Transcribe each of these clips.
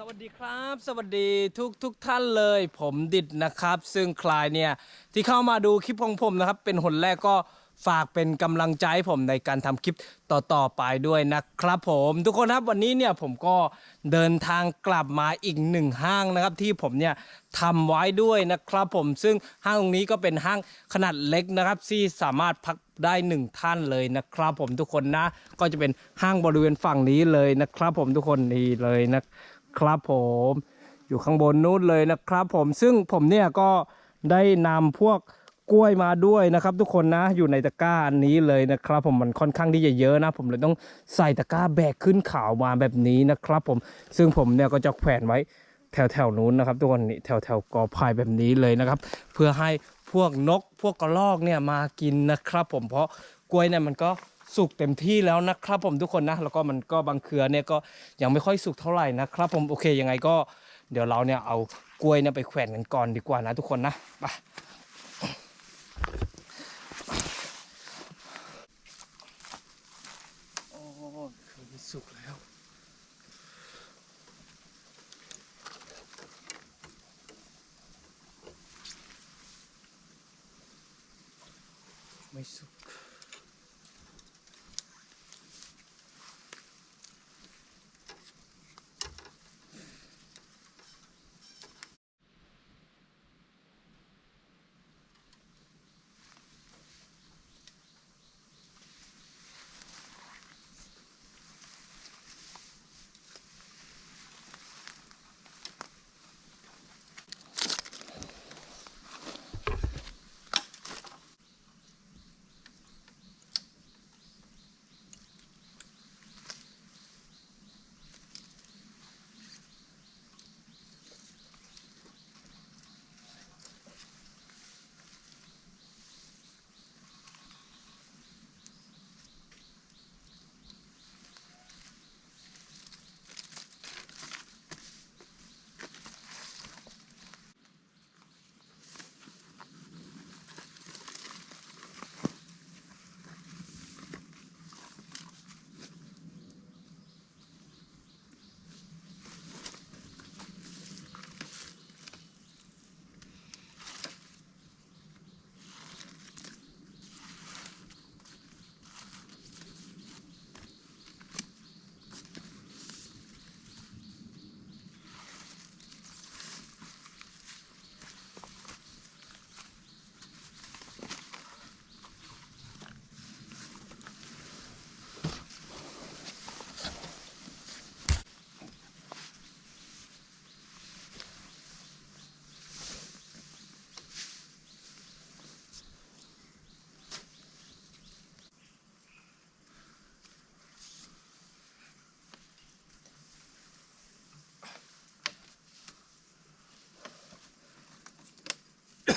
สวัสดีครับ สวัสดีทุกทุกท่านเลย ผมดิดนะครับ ซึ่งใครเนี่ยที่เข้ามาดูคลิปของผมนะครับ เป็นหนแรกก็ฝากเป็นกำลังใจให้ผมในการทำคลิปต่อๆไปด้วยนะครับผมทุกคนครับวันนี้เนี่ยผมก็เดินทางกลับมาอีกหนึ่งห้างนะครับ ที่ผมเนี่ยทำไว้ด้วยนะครับ ผมซึ่งห้างตรงนี้ก็เป็นห้างขนาดเล็กนะครับที่สามารถพักได้หนึ่งท่านเลยนะครับ ผมทุกคนนะ ก็จะเป็นห้างบริเวณฝั่งนี้เลยนะครับ ผมทุกคนนี่เลยนะ ครับผมอยู่ข้างบนนู้นเลยนะครับ ผมซึ่งผมเนี่ยก็ได้นำพวกกล้วยมาด้วยนะครับ ทุกคนนะอยู่ในตะกร้าอันนี้เลยนะครับ ผมมันค่อนข้างที่จะเยอะนะ ผมเลยต้องใส่ตะกร้าแบกขึ้นเขามาแบบนี้นะครับ ผมซึ่งผมเนี่ยก็จะแขวนไว้แถวแถวนู้นนะครับ ทุกคนนี่แถวแถวกอไผ่แบบนี้เลยนะครับ เพื่อให้พวกนกพวกกระรอกเนี่ยมากินนะครับ ผมเพราะกล้วยเนี่ยมันก็ สุกเต็มที่แล้วนะครับผมทุกคนนะ แล้วก็มันก็บางเครือเนี่ยก็ยังไม่ค่อยสุกเท่าไหร่นะครับผมโอเคยังไงก็เดี๋ยวเราเนี่ยเอากล้วยเนี่ยไปแขวนกันก่อนดีกว่านะทุกคนนะไปโอ้คือมันสุกแล้วไม่สุก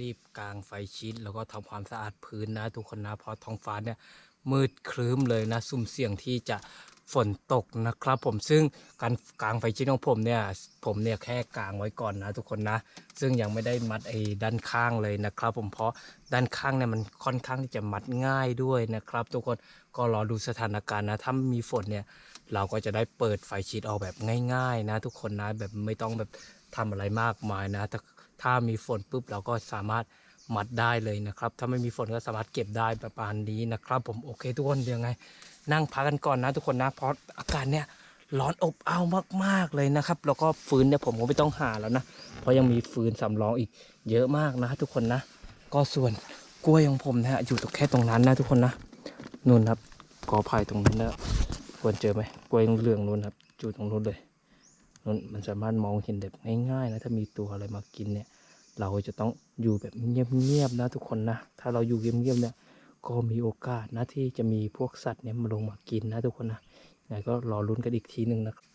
รีบกางไฟชิด แล้วก็ทำความสะอาดพื้นนะ ทุกคนนะเพราะท้องฟ้าเนี่ยมืดครึ้มเลยนะ สุ่มเสี่ยงที่จะฝนตกนะครับ ผมซึ่งการกางไฟชิดของผมเนี่ยผมเนี่ยแค่กางไว้ก่อนนะทุกคนนะ ซึ่งยังไม่ได้มัดไอ้ด้านข้างเลยนะครับ ผมเพราะด้านข้างเนี่ยมันค่อนข้างที่จะมัดง่ายด้วยนะครับ ทุกคนก็รอดูสถานการณ์นะถ้ามีฝนเนี่ยเราก็จะได้เปิดไฟชีตออกแบบง่าย ๆ นะ ทุกคนนะแบบไม่ต้องแบบ ทำอะไรมากมายนะถ้าถ้ามีฝนปุ๊บเราก็สามารถมัดได้เลยนะครับ ถ้าไม่มีฝนก็สามารถเก็บได้ประมาณนี้นะครับ ผมโอเคทุกคนเดี๋ยวไง นั่งพักกันก่อนนะทุกคนนะเพราะอากาศเนี่ยร้อนอบอ้าวมากๆเลยนะครับ แล้วก็ฟืนเนี่ยผมก็ไม่ต้องหาแล้วนะ เพราะยังมีฟืนสำรองอีกเยอะมากนะ ทุกคนนะ ก็ส่วนกล้วยของผมนะฮะอยู่ตรงแค่ตรงนั้นนะ ทุกคนนะนู่นครับกอไผ่ตรงนั้นนะควรเจอไหมกล้วยเหลืองนู้นครับอยู่ตรงนู้นเลย มันสามารถมองเห็นแบบง่ายๆนะถ้ามีตัวอะไรมากินเนี่ย เราจะต้องอยู่แบบเงียบๆนะทุกคนนะ ถ้าเราอยู่เงียบๆเนี่ย ก็มีโอกาสนะที่จะมีพวกสัตว์เนี่ยมาลงมากินนะทุกคนนะยังไงก็รอลุ้นกันอีกทีหนึ่งนะครับ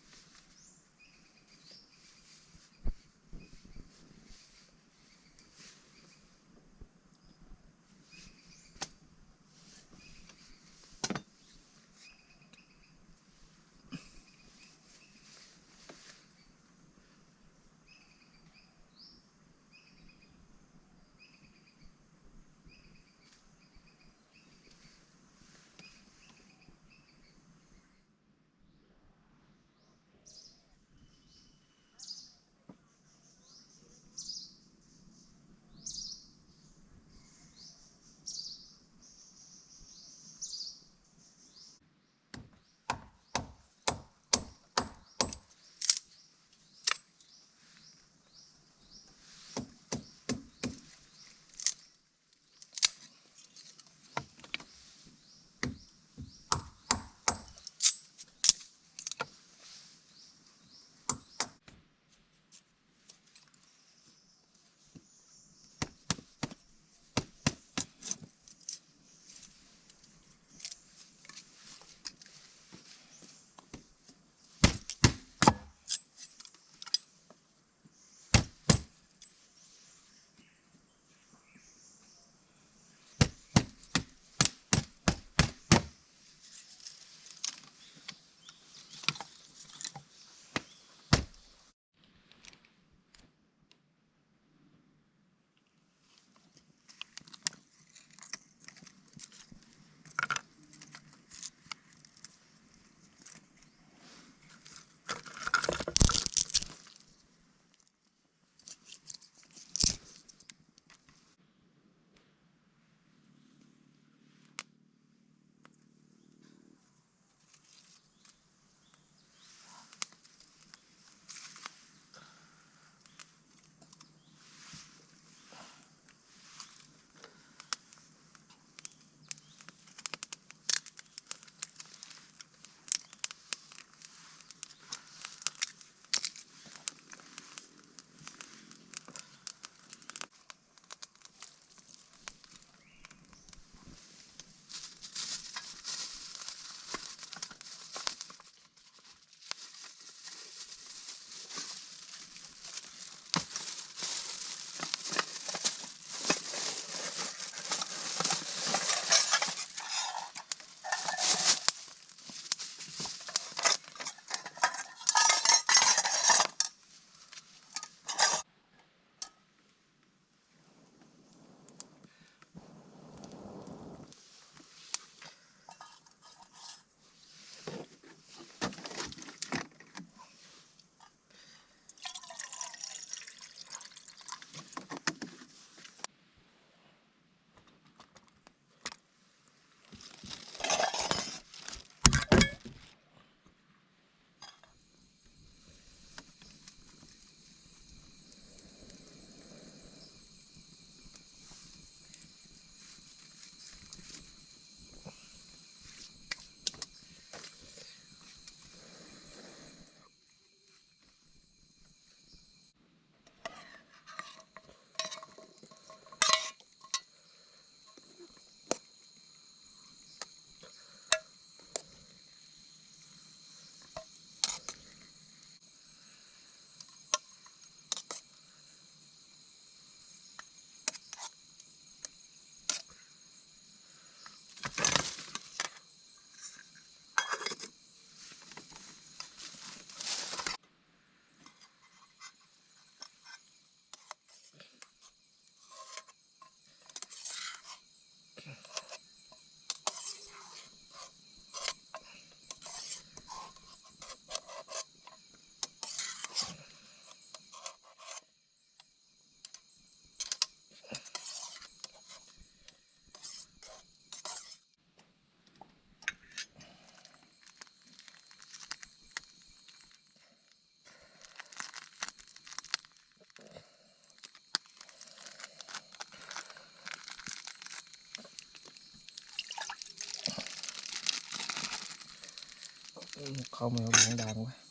เข้ามาร้องดังวะ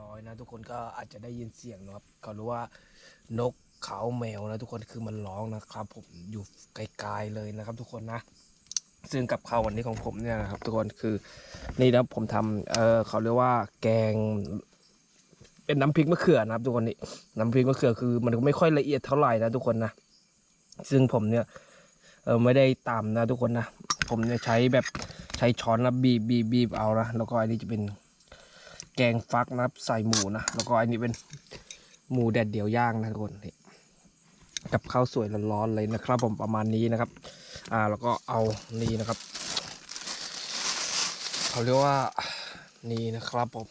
ร้อยนะ ทุกคนก็อาจจะได้ยินเสียงนะครับก็รู้ว่านกเขาแมวนะ ทุกคนคือมันร้องนะครับ ผมอยู่ไกลๆเลยนะครับ ทุกคนนะ ซึ่งกับข้าววันนี้ของผมเนี่ยนะครับ ทุกคนคือนี่นะผมทำเออเขาเรียกว่าแกงเป็นน้ำพริกมะเขือนะครับ ทุกคนนี่น้ำพริกมะเขือคือ มันไม่ค่อยละเอียดเท่าไหร่นะทุกคนนะซึ่งผมเนี่ยเออไม่ได้ตามนะทุกคนนะ ผมเนี่ยใช้แบบใช้ช้อนนะบีบบีบบีบเอานะแล้วก็อันนี้จะเป็น แกงฟักนะครับ ใส่หมูนะ แล้วก็อันนี้เป็นหมูแดดเดียวย่างนะทุกคนนี่กับข้าวสวยร้อนๆเลยนะครับ ผมประมาณนี้นะครับ อ่าแล้วก็เอานี่นะครับเขาเรียกว่านี่นะครับผม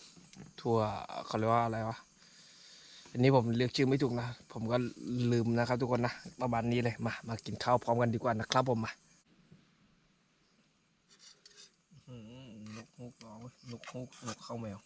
ทั่วเขาเรียกว่าอะไรวะอันนี้ผมเรียกชื่อไม่ถูกนะผมก็ลืมนะครับ ทุกคนนะประมาณนี้เลยมามากินข้าวพร้อมกันดีกว่านะครับ ผมมาอื้อหือนกฮุกร้องนกฮุกนกเข้าแมว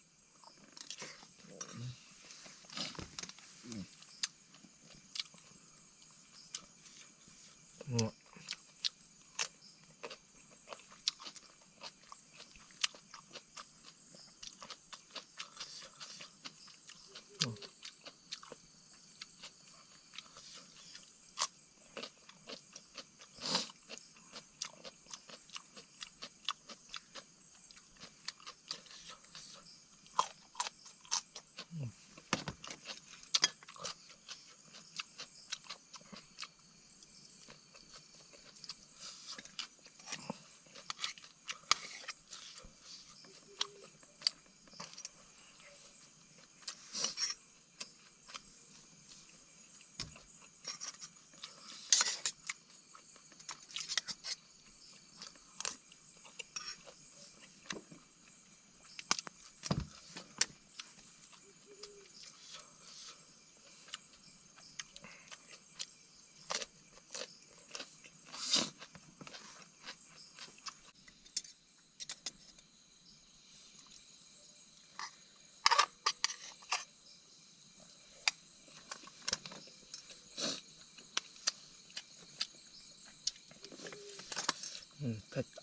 อืม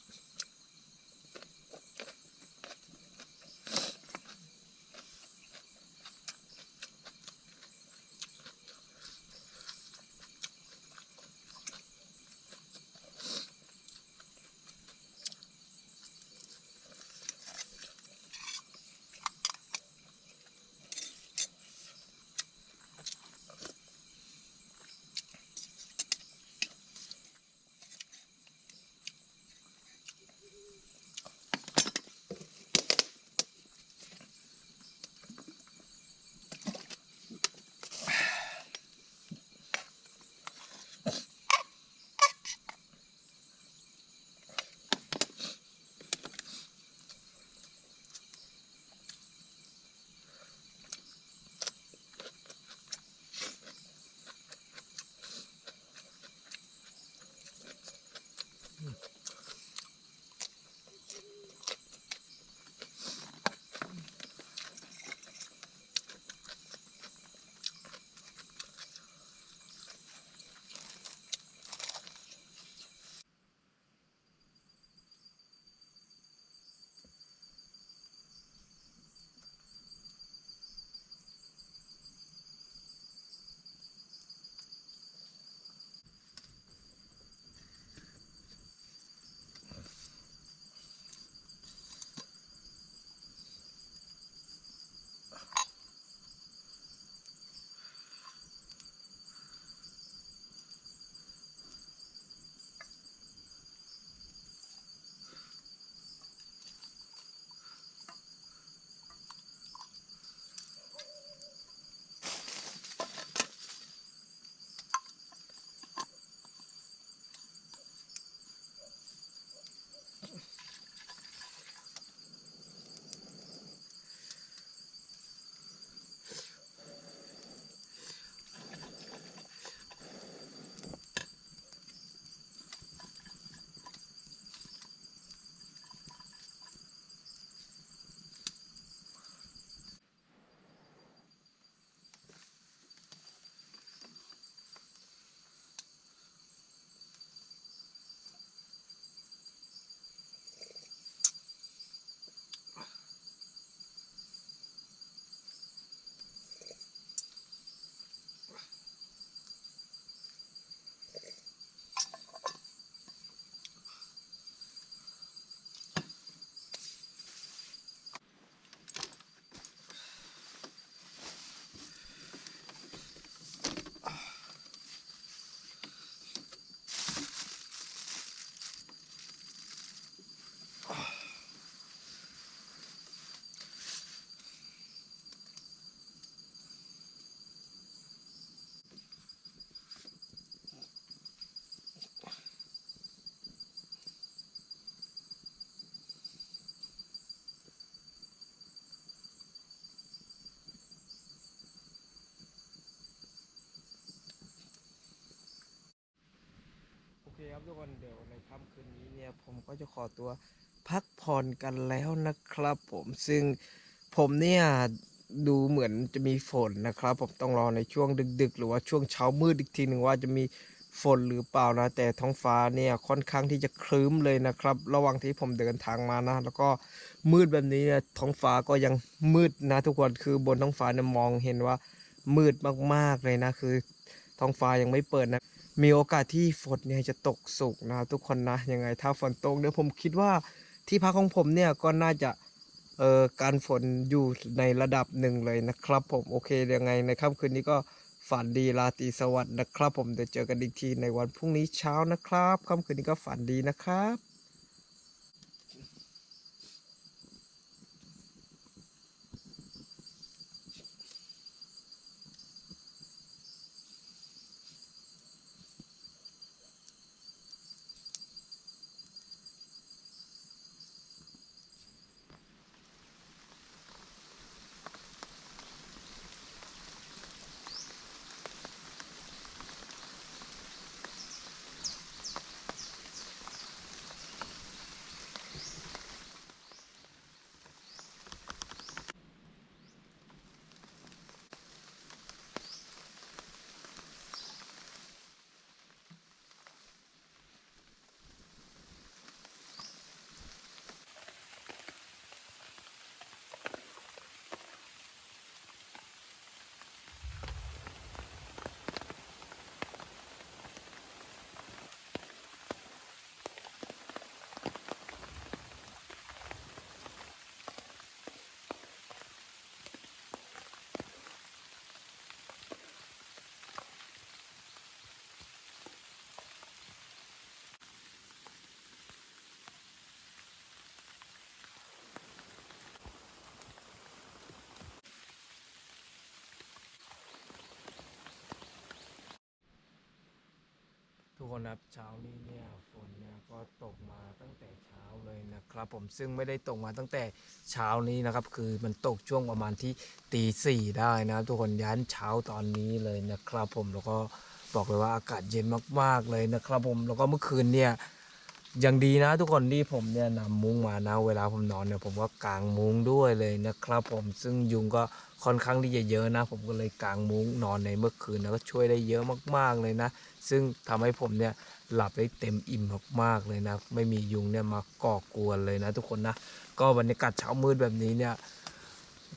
เผ็ดโอเคครับทุกคนเดี๋ยวในค่ำคืนนี้เนี่ยผมก็จะขอตัวพักผ่อนกันแล้วนะครับผมซึ่งผมเนี่ยดูเหมือนจะมีฝนนะครับ ผมต้องรอในช่วงดึก ๆ หรือว่าช่วงเช้ามืดอีกทีหนึ่งว่าจะมีฝนหรือเปล่านะ แต่ท้องฟ้าเนี่ยค่อนข้างที่จะครึ้มเลยนะครับ ระหว่างที่ผมเดินทางมานะ แล้วก็มืดแบบนี้เนี่ยท้องฟ้าก็ยังมืดนะ ทุกคนคือบนท้องฟ้าเนี่ยมองเห็นว่ามืดมากๆเลยนะ คือท้องฟ้ายังไม่เปิดนะ มีโอกาสที่ฝนเนี่ยจะตกสุกนะทุกคนนะยังไงถ้าฝนตกเดี๋ยวผมคิดว่าที่พักของผมเนี่ยก็น่าจะเอ่อการฝนอยู่ในระดับหนึ่งเลยนะครับ ผมโอเคยังไงในค่ำคืนนี้ก็ฝันดีราตรีสวัสดิ์นะครับ ผมเดี๋ยวเจอกันอีกทีในวันพรุ่งนี้เช้านะครับค่ำคืนนี้ก็ฝันดีนะครับ กคนครับเช้านี้เนี่ยฝนเนี่ยก็ตกมาตั้งแต่เช้าเลยนะครับ ผมซึ่งไม่ได้ตกมาตั้งแต่เช้านี้นะครับ คือมันตกช่วงประมาณที่ตีสี่ได้นะครับทุกคนยันเช้าตอนนี้เลยนะครับ ผมแล้วก็บอกเลยว่าอากาศเย็นมากๆเลยนะครับ ผมแล้วก็เมื่อคืนเนี่ย ยังดีนะทุกคนที่ผมเนี่ยนำมุ้งมานะเวลาผมนอนเนี่ยผมก็กางมุ้งด้วยเลยนะครับ ผมซึ่งยุงก็ค่อนข้างที่จะเยอะนะ ผมก็เลยกางมุ้งนอนในเมื่อคืนแล้วก็ช่วยได้เยอะมากๆเลยนะ ซึ่งทำให้ผมเนี่ยหลับได้เต็มอิ่มมากๆเลยนะ ไม่มียุงเนี่ยมาก่อกวนเลยนะ ทุกคนนะ ก็บรรยากาศเช้ามืดแบบนี้เนี่ย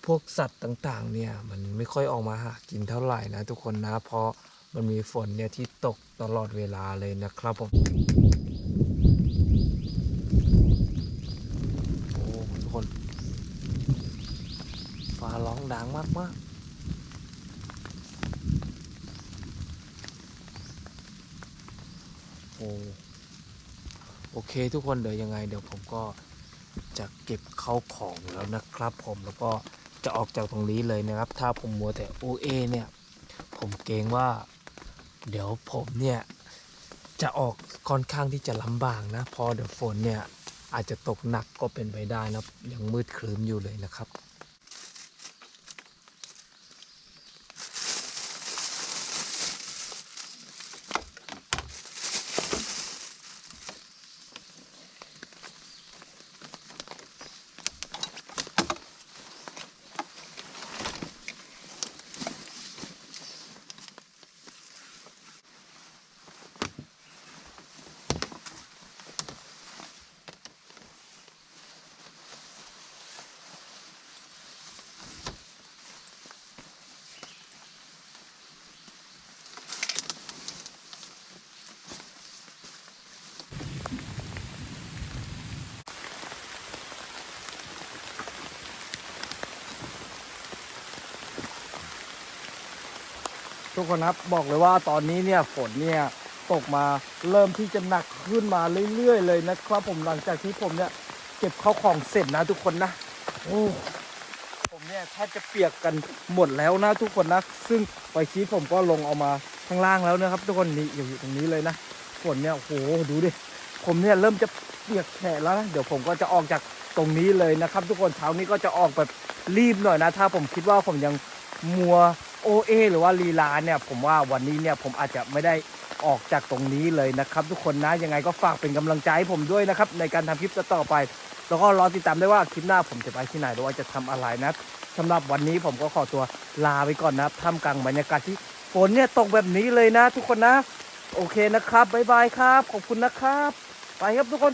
พวกสัตว์ต่างๆเนี่ยมันไม่ค่อยออกมาหากินเท่าไหร่นะ ทุกคนนะเพราะมันมีฝนเนี่ยที่ตกตลอดเวลาเลยนะครับผม โอ้ทุกคน ฟ้า ร้องดังมากโอ้โอเคทุกคนเดี๋ยวยังไง เดี๋ยวผมก็จะเก็บเข้าของแล้วนะครับผมแล้วก็จะออกจากตรงนี้เลยนะครับ ถ้าผมมัวแต่โอเอเนี่ย ผมเกรงว่า เดี๋ยวผมเนี่ย จะออกค่อนข้างที่จะลำบากนะ พอเดี๋ยวฝนเนี่ย อาจจะตกหนักก็เป็นไปได้นะยังมืดครึ้มอยู่เลยนะครับ ทุกคนครับบอกเลยว่าตอนนี้เนี่ยฝนเนี่ยตกมาเริ่มที่จะหนักขึ้นมาเรื่อยๆ เลยนะครับผมหลังจากที่ผมเนี่ยเก็บข้าวของเสร็จนะทุกคนนะโอ้ผมเนี่ยแทบจะเปียกกันหมดแล้วนะทุกคนนะซึ่งไฟชีสผมก็ลงเอามาข้างล่างแล้วนะครับ ทุกคนนี่อยู่ตรงนี้เลยนะฝนเนี่ยโอ้โหดูดิผมเนี่ยเริ่มจะเปียกแฉะแล้วนะเดี๋ยวผมก็จะออกจากตรงนี้เลยนะครับ ทุกคนเช้านี้ก็จะออกแบบรีบหน่อยนะ ถ้าผมคิดว่าผมยังมัว โอเอหรือว่าลีลาเนี่ยผมว่าวันนี้เนี่ยผมอาจจะไม่ได้ออกจากตรงนี้เลยนะครับ ทุกคนนะยังไงก็ฝากเป็นกำลังใจให้ผมด้วยนะครับในการทำคลิปต่อไป แล้วก็รอติดตามได้ว่าคลิปหน้าผมจะไปที่ไหนหรือว่าจะทำอะไรนะสำหรับวันนี้ผมก็ขอตัวลาไปก่อนนะครับท่ามกลางบรรยากาศที่ฝนเนี่ยตกแบบนี้เลยนะ ทุกคนนะ โอเคนะครับบ๊ายบายครับ ขอบคุณนะครับ ไปครับทุกคน